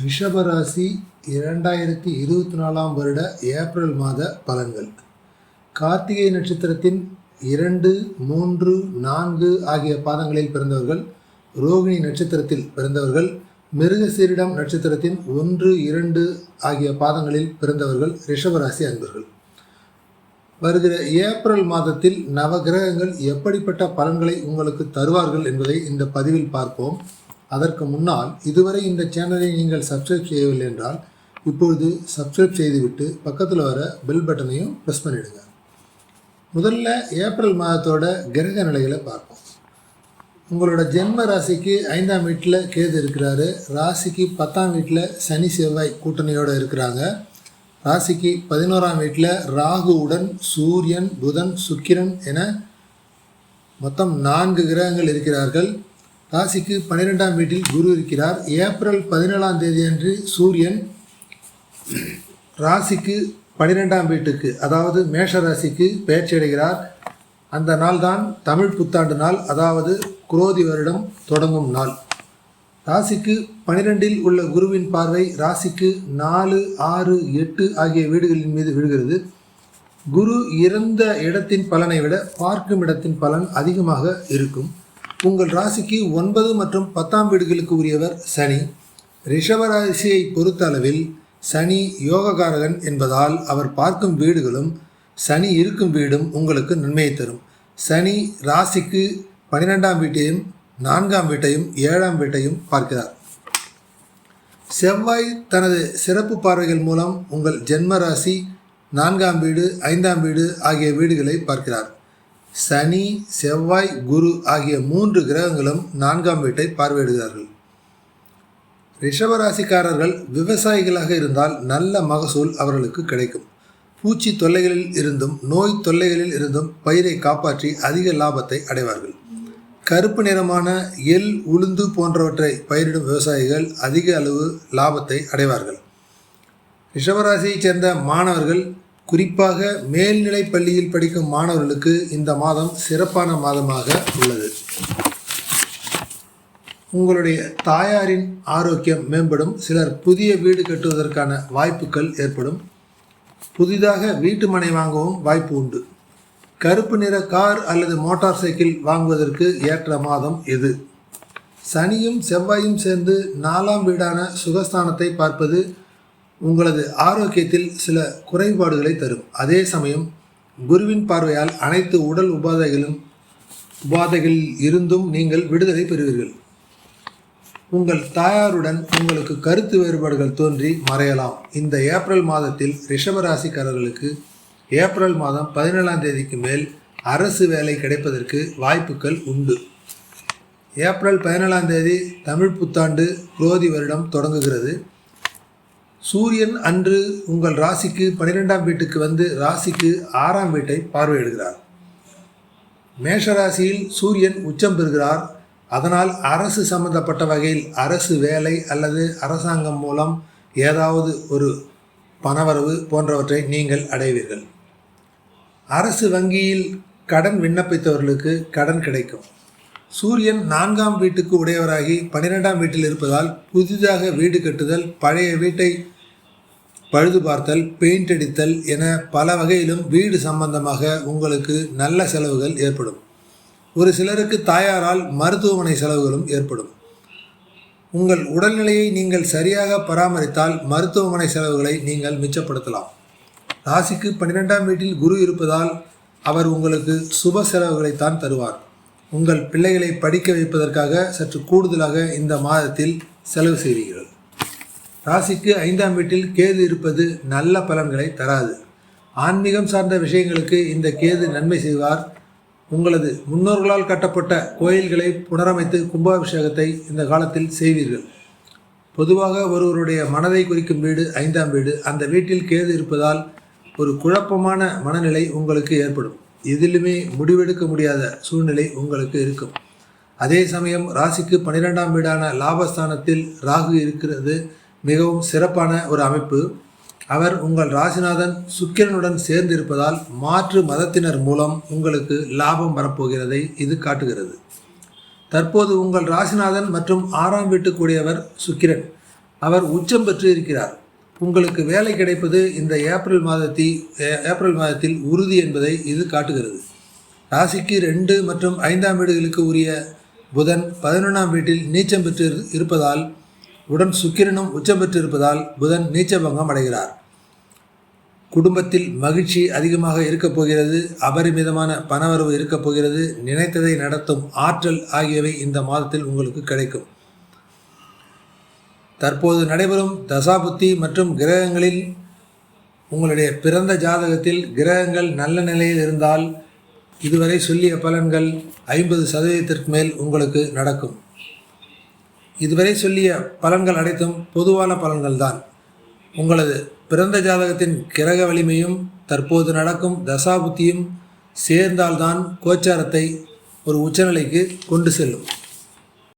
ரிஷபராசி இரண்டாயிரத்தி இருபத்தி நாலாம் வருட ஏப்ரல் மாத பலன்கள். கார்த்திகை நட்சத்திரத்தின் இரண்டு மூன்று நான்கு ஆகிய பாதங்களில் பிறந்தவர்கள் ரோகிணி நட்சத்திரத்தில் பிறந்தவர்கள் மிருகசீரிடம் நட்சத்திரத்தின் ஒன்று இரண்டு ஆகிய பாதங்களில் பிறந்தவர்கள் ரிஷபராசி அன்பர்கள். வருகிற ஏப்ரல் மாதத்தில் நவகிரகங்கள் எப்படிப்பட்ட பலன்களை உங்களுக்கு தருவார்கள் என்பதை இந்த பதிவில் பார்ப்போம். அதற்கு முன்னால் இதுவரை இந்த சேனலை நீங்கள் சப்ஸ்கிரைப் செய்யவில்லை என்றால் இப்பொழுது சப்ஸ்கிரைப் செய்துவிட்டு பக்கத்தில் வர பெல் பட்டனையும் ப்ரெஸ் பண்ணிவிடுங்க முதல்ல ஏப்ரல் மாதத்தோட கிரக நிலைகளை பார்ப்போம். உங்களோட ஜென்ம ராசிக்கு ஐந்தாம் வீட்டில் கேது இருக்கிறாரு. ராசிக்கு பத்தாம் வீட்டில் சனி செவ்வாய் கூட்டணியோடு இருக்கிறாங்க. ராசிக்கு பதினோராம் வீட்டில் ராகுவுடன் சூரியன் புதன் சுக்கிரன் என மொத்தம் நான்கு கிரகங்கள் இருக்கிறார்கள். ராசிக்கு பன்னிரெண்டாம் வீட்டில் குரு இருக்கிறார். ஏப்ரல் பதினேழாம் தேதி அன்று சூரியன் ராசிக்கு பன்னிரெண்டாம் வீட்டுக்கு அதாவது மேஷ ராசிக்கு பெயர்ச்சியடைகிறார் அந்த நாள் தான் தமிழ் புத்தாண்டு நாள் அதாவது குரோதி வருடம் தொடங்கும் நாள். ராசிக்கு பனிரெண்டில் உள்ள குருவின் பார்வை ராசிக்கு நாலு ஆறு எட்டு ஆகிய வீடுகளின் மீது விழுகிறது. குரு இறந்த இடத்தின் பலனை விட பார்க்கும் இடத்தின் பலன் அதிகமாக இருக்கும். உங்கள் ராசிக்கு ஒன்பது மற்றும் பத்தாம் வீடுகளுக்கு உரியவர் சனி. ரிஷப ராசியை பொறுத்த அளவில் சனி யோககாரகன் என்பதால் அவர் பார்க்கும் வீடுகளும் சனி இருக்கும் வீடும் உங்களுக்கு நன்மையை தரும். சனி ராசிக்கு பன்னிரெண்டாம் வீட்டையும் நான்காம் வீட்டையும் ஏழாம் வீட்டையும் பார்க்கிறார். செவ்வாய் தனது சிறப்பு பார்வைகள் மூலம் உங்கள் ஜென்ம ராசி நான்காம் வீடு ஐந்தாம் வீடு ஆகிய வீடுகளை பார்க்கிறார். சனி செவ்வாய் குரு ஆகிய மூன்று கிரகங்களும் நான்காம் வீட்டை பார்வையிடுகிறார்கள். ரிஷபராசிக்காரர்கள் விவசாயிகளாக இருந்தால் நல்ல மகசூல் அவர்களுக்கு கிடைக்கும். பூச்சி தொல்லைகளில் இருந்தும் நோய் தொல்லைகளில் இருந்தும் பயிரை காப்பாற்றி அதிக லாபத்தை அடைவார்கள். கருப்பு நிறமான எள் உளுந்து போன்றவற்றை பயிரிடும் விவசாயிகள் அதிக அளவு லாபத்தை அடைவார்கள். ரிஷபராசியைச் சேர்ந்த மாணவர்கள் குறிப்பாக மேல்நிலை பள்ளியில் படிக்கும் மாணவர்களுக்கு இந்த மாதம் சிறப்பான மாதமாக உள்ளது. உங்களுடைய தாயாரின் ஆரோக்கியம் மேம்படும். சிலர் புதிய வீடு கட்டுவதற்கான வாய்ப்புகள் ஏற்படும். புதிதாக வீட்டு மனை வாங்கவும் வாய்ப்பு உண்டு. கருப்பு நிற கார் அல்லது மோட்டார் சைக்கிள் வாங்குவதற்கு ஏற்ற மாதம் எது? சனியும் செவ்வாயும் சேர்ந்து நாலாம் வீடான சுகஸ்தானத்தை பார்ப்பது உங்களது ஆரோக்கியத்தில் சில குறைபாடுகளை தரும். அதே சமயம் குருவின் பார்வையால் அனைத்து உடல் உபாதைகளும் உபாதைகளில் இருந்தும் நீங்கள் விடுதலை பெறுவீர்கள். உங்கள் தாயாருடன் உங்களுக்கு கருத்து வேறுபாடுகள் தோன்றி மறையலாம். இந்த ஏப்ரல் மாதத்தில் ரிஷபராசிக்காரர்களுக்கு ஏப்ரல் மாதம் பதினேழாம் தேதிக்கு மேல் அரசு வேலை கிடைப்பதற்கு வாய்ப்புகள் உண்டு. ஏப்ரல் பதினேழாம் தேதி தமிழ் புத்தாண்டு குரோதி வருடம் தொடங்குகிறது. சூரியன் அன்று உங்கள் ராசிக்கு பன்னிரெண்டாம் வீட்டுக்கு வந்து ராசிக்கு ஆறாம் வீட்டை பார்வையிடுகிறார். மேஷ ராசியில் சூரியன் உச்சம் பெறுகிறார். அதனால் அரசு சம்பந்தப்பட்ட வகையில் அரசு வேலை அல்லது அரசாங்கம் மூலம் ஏதாவது ஒரு பணவரவு போன்றவற்றை நீங்கள் அடைவீர்கள். அரசு வங்கியில் கடன் விண்ணப்பித்தவர்களுக்கு கடன் கிடைக்கும். சூரியன் நான்காம் வீட்டுக்கு உடையவராகி பன்னிரெண்டாம் வீட்டில் இருப்பதால் புதிதாக வீடு கட்டுதல் பழைய வீட்டை பழுது பார்த்தல் பெயிண்ட் அடித்தல் என பல வகையிலும் வீடு சம்பந்தமாக உங்களுக்கு நல்ல செலவுகள் ஏற்படும். ஒரு சிலருக்கு தாயாரால் மருத்துவமனை செலவுகளும் ஏற்படும். உங்கள் உடல்நிலையை நீங்கள் சரியாக பராமரித்தால் மருத்துவமனை செலவுகளை நீங்கள் மிச்சப்படுத்தலாம். ராசிக்கு பன்னிரெண்டாம் வீட்டில் குரு இருப்பதால் அவர் உங்களுக்கு சுப செலவுகளைத்தான் தருவார். உங்கள் பிள்ளைகளை படிக்க வைப்பதற்காக சற்று கூடுதலாக இந்த மாதத்தில் செலவு செய்வீர்கள். ராசிக்கு ஐந்தாம் வீட்டில் கேது இருப்பது நல்ல பலன்களை தராது. ஆன்மீகம் சார்ந்த விஷயங்களுக்கு இந்த கேது நன்மை செய்வார். உங்களது முன்னோர்களால் கட்டப்பட்ட கோயில்களை புனரமைத்து கும்பாபிஷேகத்தை இந்த காலத்தில் செய்வீர்கள். பொதுவாக ஒருவருடைய மனதை குறிக்கும் வீடு ஐந்தாம் வீடு. அந்த வீட்டில் கேது இருப்பதால் ஒரு குழப்பமான மனநிலை உங்களுக்கு ஏற்படும். எதிலுமே முடிவெடுக்க முடியாத சூழ்நிலை உங்களுக்கு இருக்கும். அதே சமயம் ராசிக்கு பன்னிரெண்டாம் வீடான லாபஸ்தானத்தில் ராகு இருக்கிறது மிகவும் சிறப்பான ஒரு அமைப்பு. அவர் உங்கள் ராசிநாதன் சுக்கிரனுடன் சேர்ந்து இருப்பதால் மாற்று மதத்தினர் மூலம் உங்களுக்கு லாபம் வரப்போகிறதை இது காட்டுகிறது. தற்போது உங்கள் ராசிநாதன் மற்றும் ஆறாம் வீட்டுக்குரியவர் சுக்கிரன். அவர் உச்சம் பெற்று இருக்கிறார். உங்களுக்கு வேலை கிடைப்பது இந்த ஏப்ரல் மாதத்தில் ஏப்ரல் மாதத்தில் உறுதி என்பதை இது காட்டுகிறது. ராசிக்கு ரெண்டு மற்றும் ஐந்தாம் வீடுகளுக்கு உரிய புதன் பதினொன்றாம் வீட்டில் நீச்சம் பெற்று இரு- இருப்பதால் உடன் சுக்கிரனும் உச்சம் பெற்று இருப்பதால் புதன் நீச்சபங்கம் அடைகிறார். குடும்பத்தில் மகிழ்ச்சி அதிகமாக இருக்கப் போகிறது அபரிமிதமான பணவரவு இருக்கப் போகிறது நினைத்ததை நடத்தும் ஆற்றல் ஆகியவை இந்த மாதத்தில் உங்களுக்கு கிடைக்கும். தற்போது நடைபெறும் தசாபுத்தி மற்றும் கிரகங்களில் உங்களுடைய பிறந்த ஜாதகத்தில் கிரகங்கள் நல்ல நிலையில் இருந்தால் இதுவரை சொல்லிய பலன்கள் ஐம்பது சதவீதத்திற்கு மேல் உங்களுக்கு நடக்கும். இதுவரை சொல்லிய பலன்கள் அனைத்தும் பொதுவான பலன்கள்தான். உங்களது பிறந்த ஜாதகத்தின் கிரக வலிமையும் தற்போது நடக்கும் தசாபுத்தியும் சேர்ந்தால்தான் கோச்சாரத்தை ஒரு உச்சநிலைக்கு கொண்டு செல்லும்.